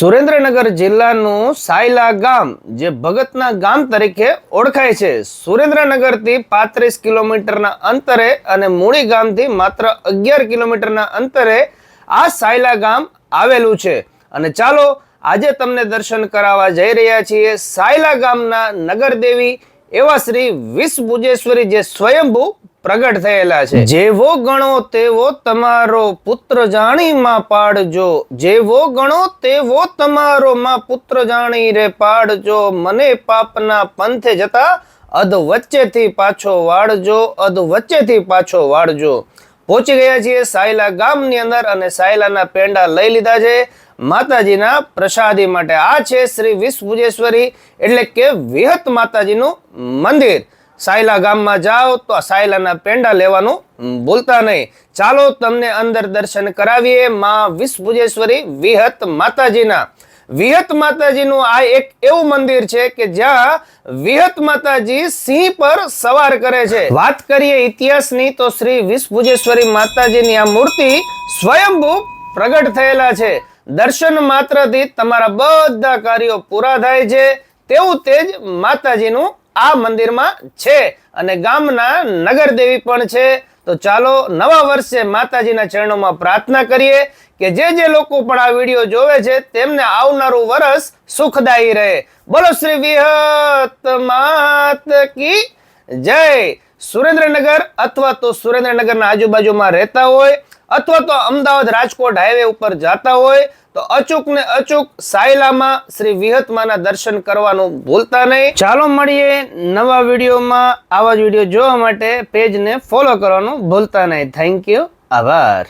સુરેન્દ્રનગર જિલ્લાનું સાયલા ગામ, જે ભગતના ગામ તરીકે ઓળખાય છે. સુરેન્દ્રનગરથી પાંત્રીસ કિલોમીટરના અંતરે અને મૂળી ગામથી માત્ર અગિયાર કિલોમીટરના અંતરે આ સાયલા ગામ આવેલું છે. અને ચાલો, આજે તમને દર્શન કરાવવા જઈ રહ્યા છીએ સાયલા ગામના નગરદેવી એવા શ્રી વિષભુજેશ્વરી જે સ્વયંભૂ પ્રગટ થયેલા છે. જેવો ગણો તેવો તમારો પુત્ર જાણી માં પાડજો. જેવો ગણો તેવો તમારો માં પુત્ર જાણી રે પાડજો. મને પાપના પંથે જતા અધ વચ્ચેથી પાછો વાળજો. અધ વચ્ચેથી પાછો વાળજો. પહોંચી ગયા છીએ સાયલા ગામની અંદર અને સાયલાના પેંડા લઈ લીધા છે. માતાજીના પ્રસાદી માટે આ છે શ્રી વિષભુજેશ્વરી એટલે કે વિહત માતાજીનું મંદિર. સાયલા ગામમાં જાઓ તો સાયલાના પેંડા લેવાનું ભૂલતા નહીં. ચાલો તમને અંદર દર્શન કરાવીએ માં વિષભુજેશ્વરી વિહત માતાજીના. વિહત માતાજીનું આ એક એવું મંદિર છે કે જ્યાં વિહત માતાજી સિંહ પર સવાર કરે છે. વાત કરીએ ઇતિહાસની તો શ્રી વિષભુજેશ્વરી માતાજીની આ મૂર્તિ સ્વયંભૂ પ્રગટ થયેલા છે. દર્શન માત્રથી તમારા બધા કાર્યો પૂરા થાય છે. તેવું તે જ માતાજીનું આ મંદિરમાં છે અને ગામના નગરદેવી પણ છે. તો ચાલો નવા વર્ષે માતાજીના ચરણોમાં પ્રાર્થના કરીએ કે જે જે લોકો પણ આ વીડિયો જોવે છે તેમને આવનારું વર્ષ સુખદાયી રહે. બોલો શ્રી વિહત માત કી જય. સુરેન્દ્રનગર અથવા તો સુરેન્દ્રનગરના આજુબાજુમાં રહેતા હોય અથવા તો અમદાવાદ રાજકોટ હાઈવે ઉપર જતા હોય, તો અચૂક ને અચૂક સાયલામાં શ્રી વિહતમાના દર્શન કરવાનું ભૂલતા નહીં. ચાલો મળીએ નવા વિડીયોમાં. આવા જ વીડિયો જોવા માટે પેજને ફોલો કરવાનું ભૂલતા નહીં. થેન્ક યુ આભાર.